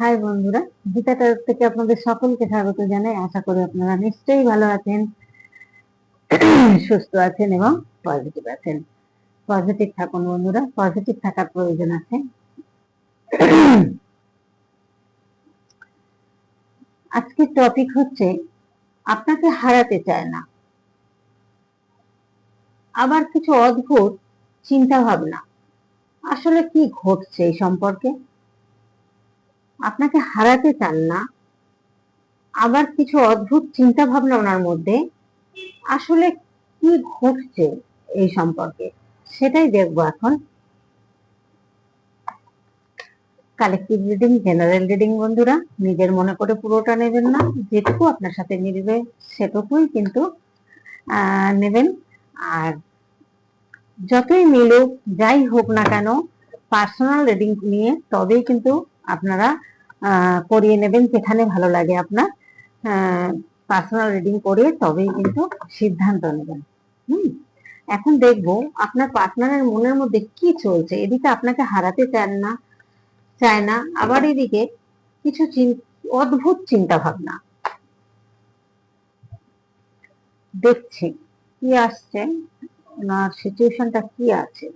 High বন্ধুরা, গীতা তরফ থেকে আপনাদের সকলকে স্বাগত জানাই। আশা করি আপনারা নিশ্চয়ই ভালো আছেন, সুস্থ আছেন এবং পজিটিভ আছেন। পজিটিভ থাকুন বন্ধুরা পজিটিভ থাকার প্রয়োজন আছে। আজকের টপিক হচ্ছে, আপনাকে হারাতে চায় না। আবার কিছু অদ্ভুত চিন্তা ভাবনা আসলে কি ঘটছে এই সম্পর্কে? আপনাকে হারাতে চান না। আবার কিছু অদ্ভুত চিন্তা ভাবনা ওনার মধ্যে। আসলে কি ঘটছে এই সম্পর্কে? সেটাই দেখব এখন। কালেক্টিভ রিডিং জেনারেল রিডিং বন্ধুরা, নিজের মনে করে পুরোটা নেবেন না। যেটুকু আপনার সাথে মিলবে সেটুকুই কিন্তু নেবেন। আর যতই মিলুক, যাই হোক না কেন পার্সোনাল রিডিং নিয়ে তবেই কিন্তু আপনারা করিয়ে নেবেন যেখানে ভালো লাগে আপনার। পার্সোনাল রিডিং করে তবেই কিন্তু সিদ্ধান্ত নেবেন। হুম? এখন দেখব আপনার পার্টনারের মনের মধ্যে কি চলছে। এদিকে আপনাকে হারাতে চান না, চায় না। আবার এদিকে কিছু অদ্ভুত চিন্তা ভাবনা দেখছি কি আসছে ওনার সিচুয়েশনটা কি আছে?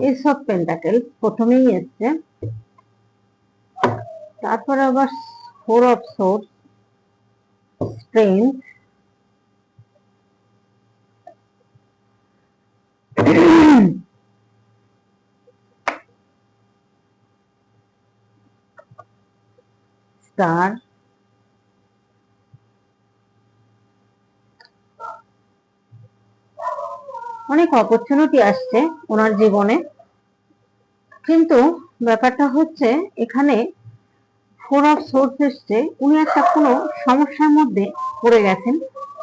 এসব পেন্টাকেল প্রথমেই এসছে তারপর আবার four of source strength star অনেক অপরচুনিটি আসছে ওনার জীবনে। কিন্তু ব্যাপারটা হচ্ছে এখানে ফোর অফ সোর্স এসছে উনি একটা কোনো সমস্যার মধ্যে পড়ে গেছেন।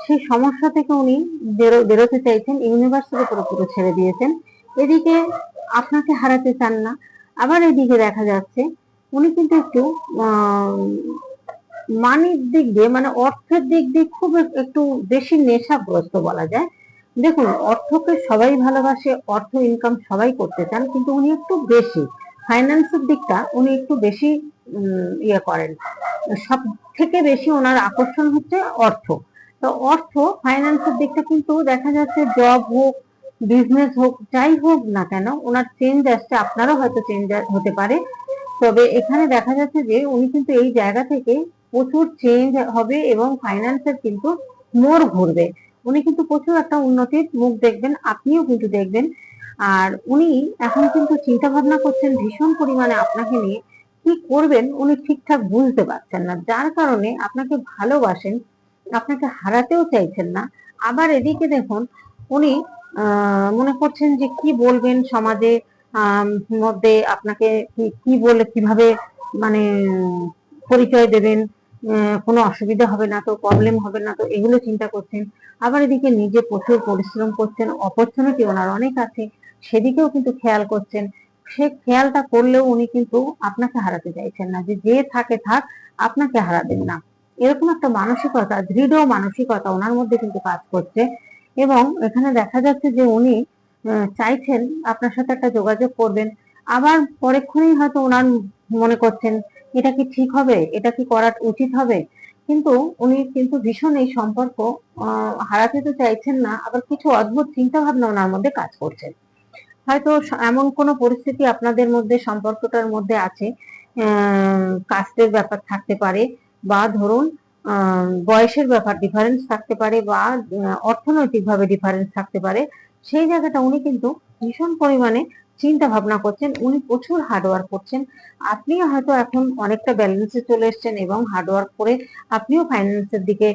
সেই সমস্যা থেকে উনি বেরোতে চাইছেন ইউনিভার্সের উপরে পুরো ছেড়ে দিয়েছেন। এদিকে আপনাকে হারাতে চান না, আবার এদিকে দেখা যাচ্ছে উনি কিন্তু একটু মানির দিক দিয়ে মানে অর্থের দিক দিয়ে খুব একটু বেশি নেশাগ্রস্ত বলা যায়। দেখুন, অর্থকে সবাই ভালোবাসে, অর্থ ইনকাম সবাই করতে চান, কিন্তু উনি একটু বেশি। ফাইন্যান্সের দিকটা উনি একটু বেশি ইয়ে করেন। সব থেকে বেশি ওনার আকর্ষণ হচ্ছে অর্থ। তো অর্থ ফাইন্যান্সের দিকটা কিন্তু দেখা যাচ্ছে জব হোক বিজনেস হোক, যাই হোক না কেন, ওনার চেঞ্জ আসছে, আপনারও হয়তো চেঞ্জ হতে পারে। তবে এখানে দেখা যাচ্ছে যে উনি কিন্তু এই জায়গা থেকে প্রচুর চেঞ্জ হবে এবং ফাইন্যান্সের কিন্তু মোড় ঘুরবে। উনি কিন্তু প্রচুর একটা উন্নতির মুখ দেখবেন, আপনিও কিন্তু দেখবেন। আর উনি এখন কিন্তু চিন্তা ভাবনা করছেন ভীষণ পরিমাণে আপনাকে নিয়ে, কি করবেন উনি ঠিকঠাক বুঝতে পারছেন না। যার কারণে আপনাকে ভালোবাসেন, আপনাকে হারাতেও চাইছেন না। আবার এদিকে দেখুন, উনি মনে করছেন যে কি বলবেন সমাজে মধ্যে আপনাকে কি বলে, কীভাবে মানে পরিচয় দেবেন। কোনো অসুবিধা হবে না, তো প্রবলেম হবে না, তো এগুলো চিন্তা করছেন। আবার এদিকে নিজে প্রচুর পরিশ্রম করছেন অপরচুনিটি ওনার অনেক আছে, সেদিকেও কিন্তু খেয়াল করছেন। সে খেয়ালটা করলেও উনি কিন্তু আপনাকে হারাতে চাইছেন না, যে যে থাকে থাক, আপনাকে হারাবেন না। এরকম একটা মানসিকতা, দৃঢ় মানসিকতা ওনার মধ্যে কিন্তু কাজ করছে। এবং এখানে দেখা যাচ্ছে যে উনি চাইছেন আপনার সাথে একটা যোগাযোগ করবেন। আবার পরেক্ষণেই হয়তো ওনার মনে করছেন এটা কি ঠিক হবে? এটা কি করা উচিত হবে? কিন্তু উনি কিন্তু ভীষণ এই সম্পর্ক হারাতে তো চাইছেন না, আবার কিছু অদ্ভুত চিন্তা ভাবনা ওনার মধ্যে কাজ করছে। হয়তো এমন কোনো পরিস্থিতি আপনাদের মধ্যে, সম্পর্কটার মধ্যে আছে কাস্টের ব্যাপার থাকতে পারে বা ধরুন বয়সের ব্যাপার ডিফারেন্স থাকতে পারে বা অর্থনৈতিকভাবে ডিফারেন্স থাকতে পারে, সেই জায়গাটা উনি কিন্তু ভীষণ পরিমাণে চিন্তা ভাবনা করছেন, উনি প্রচুর হার্ডওয়ার্ক করছেন। আপনিও হয়তো এখন অনেকটা ব্যালেন্সে চলে এসছেন এবং হার্ডওয়ার্ক করে আপনিও ফাইন্যান্সের দিকে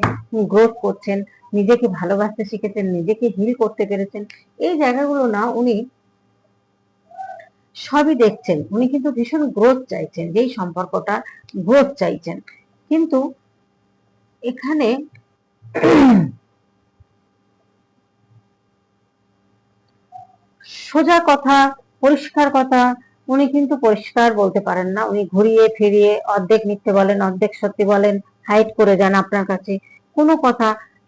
গ্রোথ করছেন, নিজেকে ভালোবাসতে শিখেছেন, নিজেকে হিল করতে পেরেছেন। এই জায়গাগুলো না উনি সবই দেখছেন। উনি কিন্তু ভীষণ গ্রোথ চাইছেন, যেই সম্পর্কটা গ্রোথ চাইছেন। কিন্তু এখানে সোজা কথা পরিষ্কার কথা, উনি কিন্তু পরিষ্কার বলতে পারেন না। উনি ঘুরিয়ে ফিরিয়ে অর্ধেক মিথ্যে বলেন, অর্ধেক সত্যি বলেন হাইট করে যান আপনার কাছে। কোনো কথা,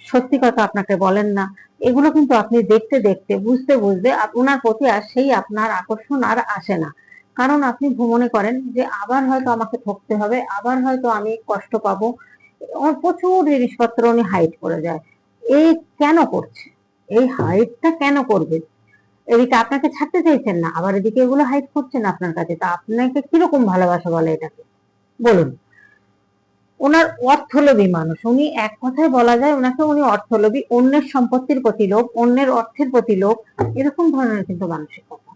সত্যি কথা আপনাকে বলেন না। এগুলো কিন্তু আপনি দেখতে দেখতে, বুঝতে বুঝতে ওনার প্রতি আর সেই আপনার আকর্ষণ আর আসে না। কারণ আপনি ভ্রমণে করেন যে আবার হয়তো আমাকে ঠকতে হবে, আবার হয়তো আমি কষ্ট পাবো। প্রচুর জিনিসপত্র উনি হাইট করে যায়। এই কেন করছে? এই হাইটটা কেন করবে? এদিকে আপনাকে ছাড়তে চাইছেন না, আবার এদিকে এগুলো হাইড করছেন আপনার কাছে, তা আপনাকে কীরকম ভালোবাসা বলে এটাকে? বলুন। ওনার অর্থলোভী মানুষ, উনি এক কথায় বলা যায় ওনাকে উনি অর্থলোভী, অন্যের সম্পত্তির প্রতি লোভ, অন্যের অর্থের প্রতি লোভ, এরকম ধরনের কিন্তু মানসিকতা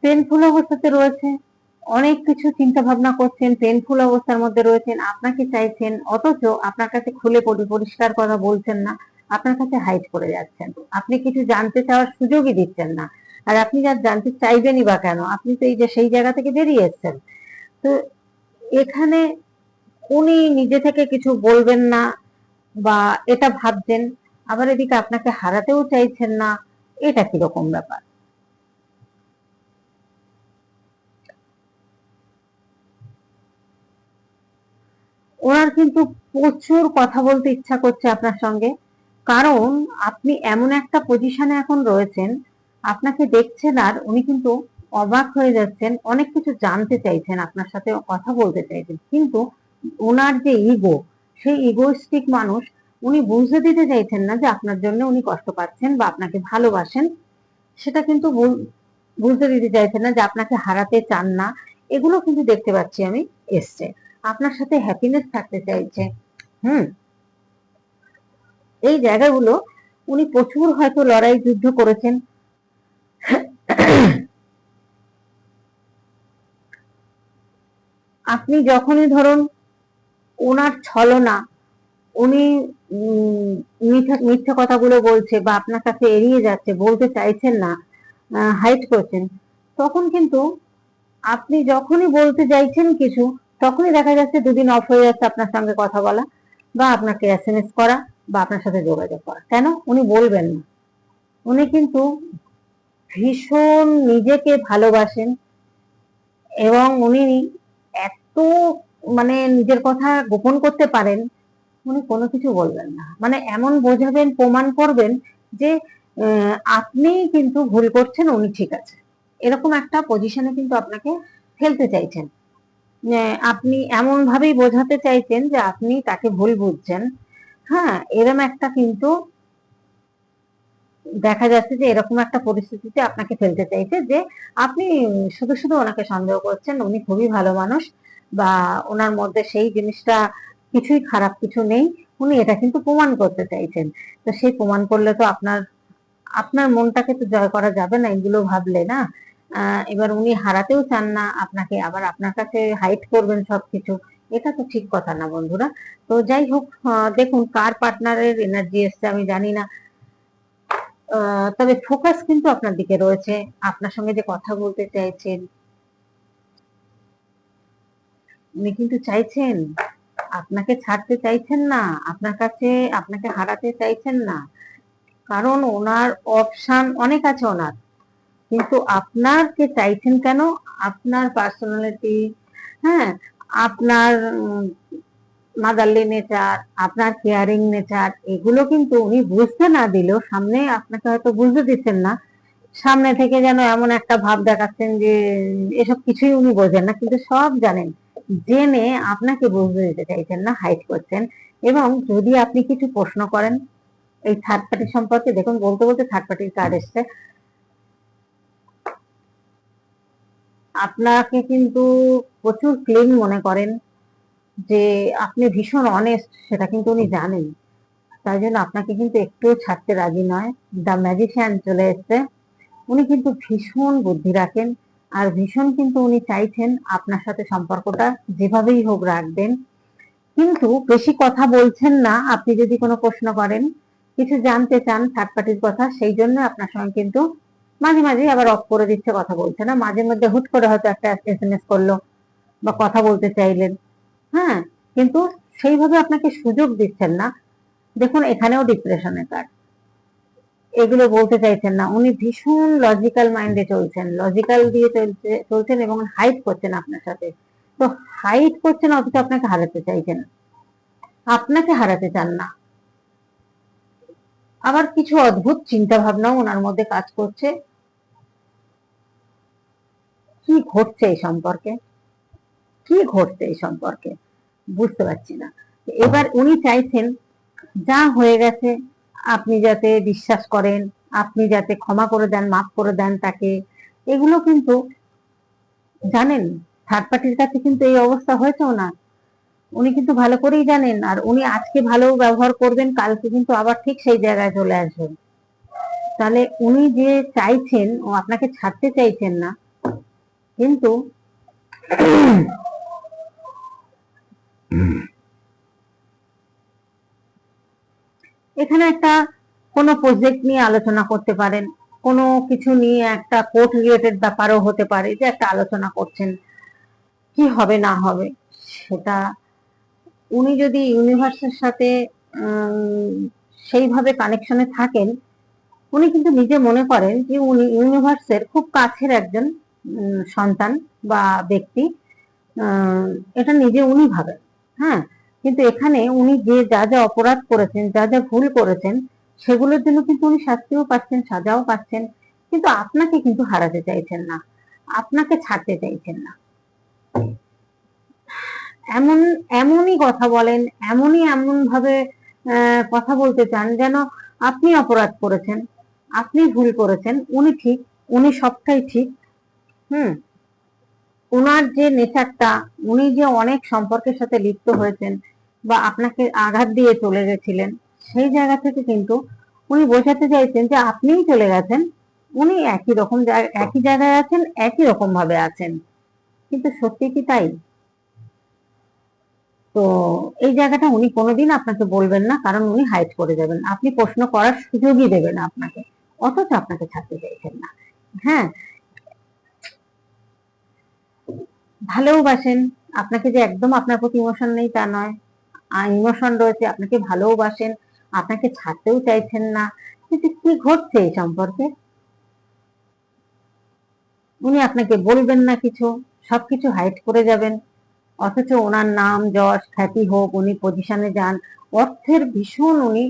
পেনফুল অবস্থাতে রয়েছে, অনেক কিছু চিন্তা ভাবনা করছেন পেনফুল অবস্থার মধ্যে রয়েছেন, আপনাকে চাইছেন, অথচ আপনার কাছে খুলে পরি- পরিষ্কার কথা বলছেন না। আপনার কাছে হাইড করে যাচ্ছেন। আপনি কিছু জানতে চাওয়ার সুযোগই দিচ্ছেন না। আর আপনি যা জানতে চাইবেনই বা কেন, আপনি তো এই যে সেই জায়গা থেকে বেরিয়ে এসেছেন। তো এখানে উনি নিজে থেকে কিছু বলবেন না বা এটা ভাবছেন, আবার এদিকে আপনাকে হারাতেও চাইছেন না, এটা কীরকম ব্যাপার? ওনার কিন্তু প্রচুর কথা বলতে ইচ্ছা করছে আপনার সঙ্গে। কারণ আপনি এমন একটা পজিশনে এখন রয়েছেন, আপনাকে দেখছেন আর উনি কিন্তু অবাক হয়ে যাচ্ছেন, অনেক কিছু জানতে চাইছেন, আপনার সাথে কথা বলতে চাইছেন। কিন্তু ওনার যে ইগো সেই ইগোস্টিক মানুষ উনি বুঝতে দিতে চাইছেন না যে আপনার জন্য উনি কষ্ট পাচ্ছেন বা আপনাকে ভালোবাসেন। সেটা কিন্তু বুঝতে দিতে চাইছেন না যে আপনাকে হারাতে চান না। এগুলো কিন্তু দেখতে পাচ্ছি আমি এসছে। আপনার সাথে হ্যাপিনেস থাকতে চাইছে। হুম এই জায়গাগুলো উনি প্রচুর হয়তো লড়াই যুদ্ধ করেছেন। আপনি যখনই ধরুন ওনার ছলনা, উনি মিথ্যা কথাগুলো বলছে বা আপনার কাছে এড়িয়ে যাচ্ছে, বলতে চাইছেন না হাইট করছেন, তখন কিন্তু আপনি যখনই বলতে চাইছেন কিছু, তখনই দেখা যাচ্ছে দুদিন অফ হয়ে যাচ্ছে আপনার সঙ্গে কথা বলা বা আপনাকে এস এম এস করা। বা আপনার সাথে যোগাযোগ করা। কেন? উনি বলবেন না। উনি কিন্তু ভীষণ নিজেকে ভালোবাসেন এবং উনি এত মানে নিজের কথা গোপন করতে পারেন, উনি কোনো কিছু বলবেন না। মানে এমন বোঝাবেন, প্রমাণ করবেন যে আপনি কিন্তু ভুল করছেন, উনি ঠিক আছে। এরকম একটা পজিশনে কিন্তু আপনাকে ফেলতে চাইছেন। আপনি এমন ভাবেই বোঝাতে চাইছেন যে আপনি তাকে ভুল বুঝছেন। হ্যাঁ এরম একটা কিন্তু দেখা যাচ্ছে যে এরকম একটা পরিস্থিতিতে আপনাকে ফেলতে চাইছে যে আপনি শুধু শুধু ওনাকে সন্দেহ করছেন, উনি খুবই ভালো মানুষ বা ওনার মধ্যে সেই জিনিসটা কিছুই খারাপ কিছু নেই, উনি এটা কিন্তু প্রমাণ করতে চাইছেন। তো সেই প্রমাণ করলে তো আপনার আপনার মনটাকে তো জয় করা যাবে না, এগুলো ভাবলে না। এবার উনি হারাতেও চান না, আপনাকে আবার আপনার কাছে হাইট করবেন সবকিছু। এটা তো ঠিক কথা না বন্ধুরা। তো যাই হোক দেখুন কার পার্টনারের এনার্জি এসছে আমি জানি না। তবে ফোকাস কিন্তু আপনার দিকে রয়েছে। আপনার সঙ্গে যে কথা বলতে চাইছেন, উনি কিন্তু চাইছেন, আপনাকে ছাড়তে চাইছেন না, আপনার কাছে আপনাকে হারাতে চাইছেন না। কারণ ওনার অপশন অনেক আছে ওনার। কিন্তু আপনারকে চাইছেন কেন? আপনার পার্সোনালিটি হ্যাঁ আপনার মাদারলি নেচার আপনার কেয়ারিং নেচার এগুলো কিন্তু উনি বুঝতে না দিলেও সামনে আপনাকে হয়তো বুঝতে দিচ্ছেন না। সামনে থেকে যেন এমন একটা ভাব দেখাচ্ছেন যে, এসব কিছুই উনি বোঝেন না, কিন্তু সব জানেন। জেনে আপনাকে বুঝতে দিতে চাইছেন না হাইট করছেন। এবং যদি আপনি কিছু প্রশ্ন করেন, এই থার্ড পার্টি সম্পর্কে, দেখুন, বলতে বলতে থার্ড পার্টির কার্ড এসছে। আপনাকে কিন্তু প্রচুর ক্লিন মনে করেন যে আপনি ভীষণ অনেস্ট সেটা কিন্তু উনি জানেন। তাই জন্য আপনাকে কিন্তু একটুও ছাড়তে রাজি নয়। দ্য ম্যাজিশিয়ান চলে এসছে। উনি কিন্তু ভীষণ বুদ্ধি রাখেন আর ভীষণ কিন্তু উনি চাইছেন আপনার সাথে সম্পর্কটা যেভাবেই হোক রাখবেন। কিন্তু বেশি কথা বলছেন না, আপনি যদি কোনো প্রশ্ন করেন, কিছু জানতে চান থার্ড পার্টির কথা, সেই জন্য আপনার সঙ্গে কিন্তু মাঝে মাঝে আবার অফ করে দিচ্ছে, কথা বলছে না। মাঝে মধ্যে হুট করে হয়তো একটা এসএমএস করল বা কথা বলতে চাইলেন। হ্যাঁ কিন্তু সেইভাবে আপনাকে সুযোগ দিচ্ছেন না। দেখুন, এখানেও ডিপ্রেশনের কার্ড এগুলো বলতে চাইছেন না। উনি ভীষণ লজিক্যাল মাইন্ডে চলছেন। লজিক্যাল দিয়ে চলছে, চলছেন এবং হাইট করছেন আপনার সাথে। তো হাইট করছেন অথচ আপনাকে হারাতে চাইছেন। আপনাকে হারাতে চান না। আবার কিছু অদ্ভুত চিন্তা ভাবনাও ওনার মধ্যে কাজ করছে। কি ঘটছে এই সম্পর্কে? কি ঘটছে এই সম্পর্কে? বুঝতে পারছি না। এবার উনি চাইছেন, যা হয়ে গেছে, আপনি যাতে বিশ্বাস করেন, আপনি যাতে ক্ষমা করে দেন, মাফ করে দেন তাকে, এগুলো কিন্তু জানেন। থার্ড পার্টির কাছে কিন্তু এই অবস্থা হয়েছে না। উনি কিন্তু ভালো করেই জানেন, আর উনি আজকে ভালো ব্যবহার করবেন, কালকে কিন্তু আবার ঠিক সেই জায়গায় চলে আসবেন। তাহলে উনি যে চাইছেন, ও আপনাকে ছাড়তে চাইছেন না কিন্তু এখানে একটা কোনো প্রজেক্ট নিয়ে আলোচনা করতে পারেন, কোনো কিছু নিয়ে একটা কোর্ট রিলেটেড ব্যাপারও হতে পারে যে একটা আলোচনা করছেন, কি হবে না হবে সেটা উনি যদি ইউনিভার্সের সাথে সেইভাবে কানেকশনে থাকেন, উনি কিন্তু নিজে মনে করেন যে উনি ইউনিভার্সের খুব কাছের একজন সন্তান বা ব্যক্তি এটা নিজে উনি ভাবেন হ্যাঁ? কিন্তু এখানে উনি যে, যা যা অপরাধ করেছেন, যা যা ভুল করেছেন, সেগুলোর জন্য কিন্তু উনি শাস্তিও পাচ্ছেন, সাজাও পাচ্ছেন, কিন্তু আপনাকে কিন্তু হারাতে চাইছেন না, আপনাকে ছাড়তে চাইছেন না। এমন, এমনই কথা বলেন, এমনই এমন ভাবে কথা বলতে চান যেন আপনি অপরাধ করেছেন, আপনি ভুল করেছেন, উনি ঠিক, উনি সবটাই ঠিক হুম। ওনার যে নেচারটা উনি যে অনেক সম্পর্কের সাথে লিপ্ত হয়েছেন বা আপনাকে আঘাত দিয়ে চলে গেছিলেন, সেই জায়গা থেকে কিন্তু উনি বোঝাতে চাইছেন যে আপনিই চলে গেছেন, উনি একই রকম একই জায়গায় আছেন, একই রকম ভাবে আছেন। কিন্তু সত্যি কি তাই? তো এই জায়গাটা উনি কোনোদিন আপনাকে বলবেন না, কারণ উনি হাইট করে যাবেন আপনি প্রশ্ন করার সুযোগই দেবেন আপনাকে, অথচ আপনাকে ছাড়তে চাইছেন না। হ্যাঁ ভালোবাসেন আপনাকে যে একদম আপনার প্রতি ইমোশন নেই তা নয়। ইমোশন রয়েছে, আপনাকে ভালোবাসেন আপনাকে ছাড়তেও চাইছেন না। কিন্তু কি ঘটছে এই সম্পর্কে? উনি আপনাকে বলবেন না কিছু, সবকিছু হাইট করে যাবেন। অথচ ওনার নাম, যশ, খ্যাতি হোক, উনি পজিশনে যান, অর্থের ভীষণ উনি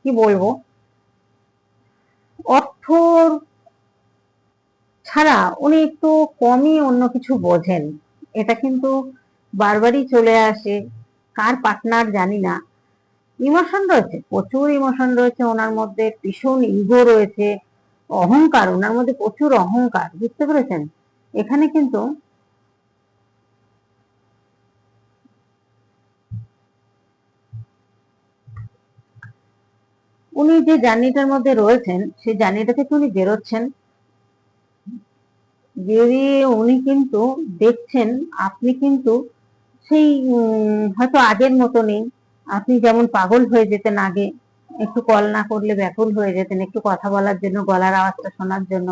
কি বলব? অর্থ ছাড়া উনি একটু কমই অন্য কিছু বোঝেন। এটা কিন্তু বারবারই চলে আসে। কার পার্টনার জানি না। ইমোশন রয়েছে, প্রচুর ইমোশন রয়েছে ওনার মধ্যে। ভীষণ ইগো রয়েছে, অহংকার, ওনার মধ্যে প্রচুর অহংকার, বুঝতে পেরেছেন? এখানে কিন্তু উনি যে জার্নিটার মধ্যে রয়েছেন, সেই জার্নিটা থেকে উনি বেরোচ্ছেন। বেরিয়ে উনি কিন্তু দেখছেন, আপনি কিন্তু সেই হয়তো আগের মতো নেই আপনি যেমন পাগল হয়ে যেতেন আগে, একটু কল না করলে ব্যাকুল হয়ে যেতেন, একটু কথা বলার জন্য, গলার আওয়াজটা শোনার জন্য,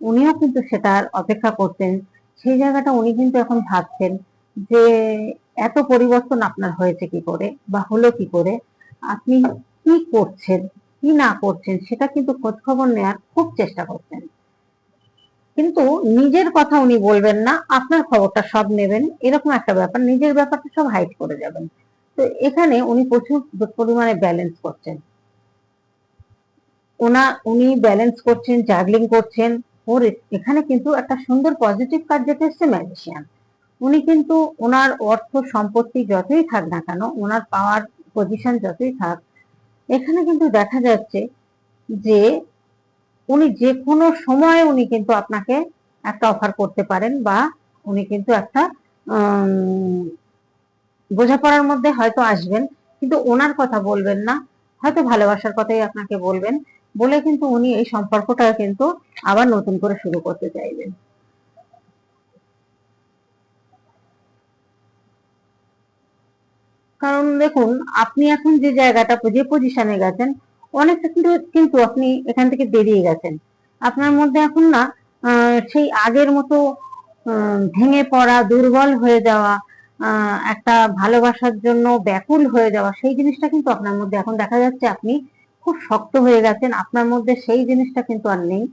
উনিও কিন্তু সেটার অপেক্ষা করতেন। সেই জায়গাটা উনি কিন্তু এখন ভাবছেন যে এত পরিবর্তন আপনার হয়েছে কি করে বা হলো কি করে? আপনি কি করছেন, কি না করছেন, সেটা কিন্তু খোঁজ খবর নেওয়ার খুব চেষ্টা করছেন কিন্তু নিজের কথা উনি বলবেন না, আপনার খবরটা সব নেবেন, এরকম একটা ব্যাপার, নিজের ব্যাপারটা সব হাইড করে যাবেন। তো এখানে উনি প্রচুর পরিমাণে ব্যালেন্স করছেন। ওনা, উনি ব্যালেন্স করছেন জাগলিং করছেন। ওর এখানে কিন্তু একটা সুন্দর পজিটিভ কার্ড যেটা এসছে ম্যাজিশিয়ান উনি কিন্তু ওনার অর্থ, সম্পত্তি যতই থাক না কেন, ওনার পাওয়ার পজিশন যতই থাক, এখানে কিন্তু দেখা যাচ্ছে যে উনি যে কোনো সময় উনি কিন্তু আপনাকে একটা অফার করতে পারেন বা উনি কিন্তু একটা বোঝাপড়ার মধ্যে হয়তো আসবেন। কিন্তু ওনার কথা বলবেন না, হয়তো ভালোবাসার কথাই আপনাকে বলবেন বলে কিন্তু উনি এই সম্পর্কটা কিন্তু আবার নতুন করে শুরু করতে চাইবেন। কারণ দেখুন, আপনি এখন যে জায়গাটা, যে পজিশনে গেছেন অনেকটা কিন্তু কিন্তু আপনি এখান থেকে বেরিয়ে গেছেন। আপনার মধ্যে এখন না সেই আগের মতো ভেঙে পড়া, দুর্বল হয়ে যাওয়া একটা ভালোবাসার জন্য ব্যাকুল হয়ে যাওয়া, সেই জিনিসটা কিন্তু আপনার মধ্যে এখন দেখা যাচ্ছে আপনি খুব শক্ত হয়ে গেছেন। আপনার মধ্যে সেই জিনিসটা কিন্তু আর নেই।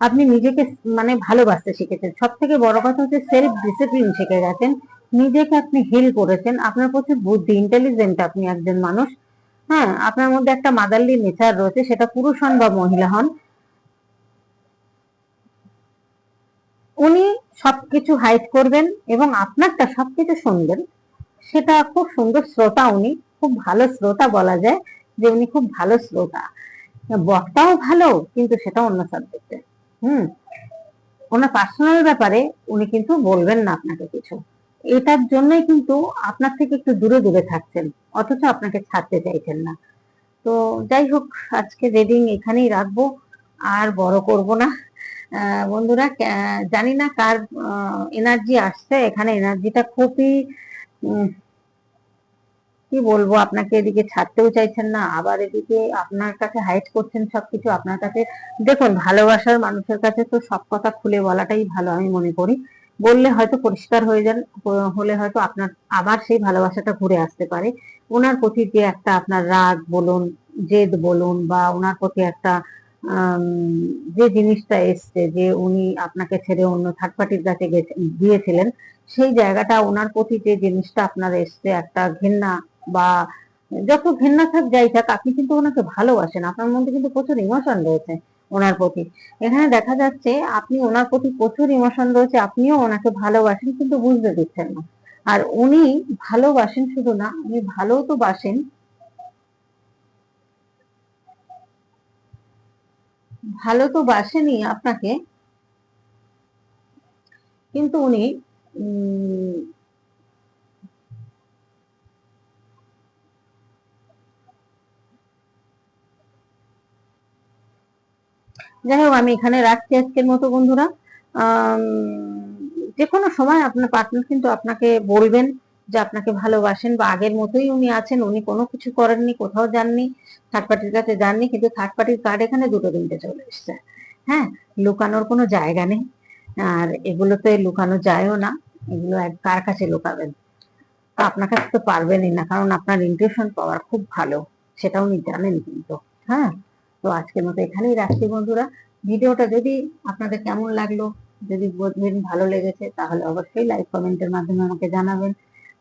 আপনি নিজেকে মানে ভালোবাসতে শিখেছেন। সব থেকে বড় কথা হচ্ছে সেলফ ডিসিপ্লিন শিখে গেছেন। নিজেকে আপনি হিল করেছেন। আপনার প্রচুর বুদ্ধি ইন্টেলিজেন্ট আপনি একজন মানুষ। হ্যাঁ আপনার মধ্যে একটা মাদারলি নেচার রয়েছে, সেটা পুরুষ হন বা মহিলা হন। উনি সবকিছু হাইড করবেন এবং আপনারটা সবকিছু শুনবেন। সেটা খুব সুন্দর শ্রোতা উনি, খুব ভালো শ্রোতা বলা যায় যে উনি খুব ভালো শ্রোতা। বক্তাও ভালো, কিন্তু সেটা অন্য সাবজেক্টে হুম, ওনার পার্সোনাল ব্যাপারে উনি কিন্তু বলবেন না আপনাকে কিছু। এটার জন্যই কিন্তু আপনার থেকে একটু দূরে দূরে থাকছেন, অথচ আপনাকে ছাড়তে চাইছেন না। তো যাই হোক, আজকে রিডিং এখানেই রাখব, আর বড় করব না। বন্ধুরা জানি না কার এনার্জি আসছে, এখানে এনার্জিটা খুবই কি বলব, আপনাকে এদিকে ছাড়তেও চাইছেন না, আবার এদিকে আপনার কাছে হাইট করছেন সবকিছু, আপনার কাছে, দেখুন, ভালোবাসার মানুষের কাছে তো সব কথা খুলে বলাটাই ভালো, আমি মনে করি। বললে হয়তো পরিষ্কার হয়ে যান, হলে হয়তো আপনার আবার সেই ভালোবাসাটা ঘুরে আসতে পারে। ওনার প্রতি যে একটা আপনার রাগ বলুন, জেদ বলুন বা ওনার প্রতি একটা যে জিনিসটা এসছে যে উনি আপনাকে ছেড়ে অন্য থার্ড পার্টির কাছে গিয়েছিলেন, সেই জায়গাটা ওনার প্রতি যে জিনিসটা আপনার এসছে, একটা ঘেন্না বা যত ঘেন্না থাক যাই থাক, আপনি কিন্তু ওনাকে ভালোবাসেন। আপনার মধ্যে কিন্তু প্রচুর ইমোশন রয়েছে। ওনার প্রতি। এখানে দেখা যাচ্ছে আপনি ওনার প্রতি প্রচুর ইমোশন রয়েছে, আপনিও ওনাকে ভালোবাসেন কিন্তু বুঝতে দিচ্ছেন না। আর উনি ভালোবাসেন শুধু না, উনি ভালো তো বাসেন। ভালো তো বাসেনি আপনাকে। কিন্তু উনি যাই হোক, আমি এখানে রাখছি আজকের মতো বন্ধুরা। যে কোনো সময় আপনার পার্টনার কিন্তু আপনাকে বলবেন যে আপনাকে ভালোবাসেন বা আগের মতোই উনি আছেন, উনি কোনো কিছু করেননি, কোথাও যাননি থার্ড পার্টির কাছে যাননি, কিন্তু থার্ড পার্টির কার্ড এখানে দুটো তিনটে চলে এসছে। হ্যাঁ লুকানোর কোনো জায়গা নেই। আর এগুলোতে লুকানো যায়ও না, এগুলো কার কাছে লুকাবেন? আপনার কাছে তো পারবেনই না, কারণ আপনার ইন্টিউশন পাওয়ার খুব ভালো সেটা উনি জানেন কিন্তু। হ্যাঁ। তো আজকের মতো এখানেই রাখছি বন্ধুরা। ভিডিওটা যদি আপনাদের কেমন লাগল, যদি বুঝবেন ভালো লেগেছে, তাহলে অবশ্যই লাইক কমেন্টের মাধ্যমে আমাকে জানাবেন।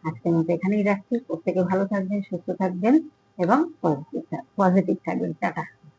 আজকের মতো এখানেই রাখছি। প্রত্যেকে ভালো থাকবেন, সুস্থ থাকবেন এবং পজিটিভ পজিটিভ থাকবেন। টাটা।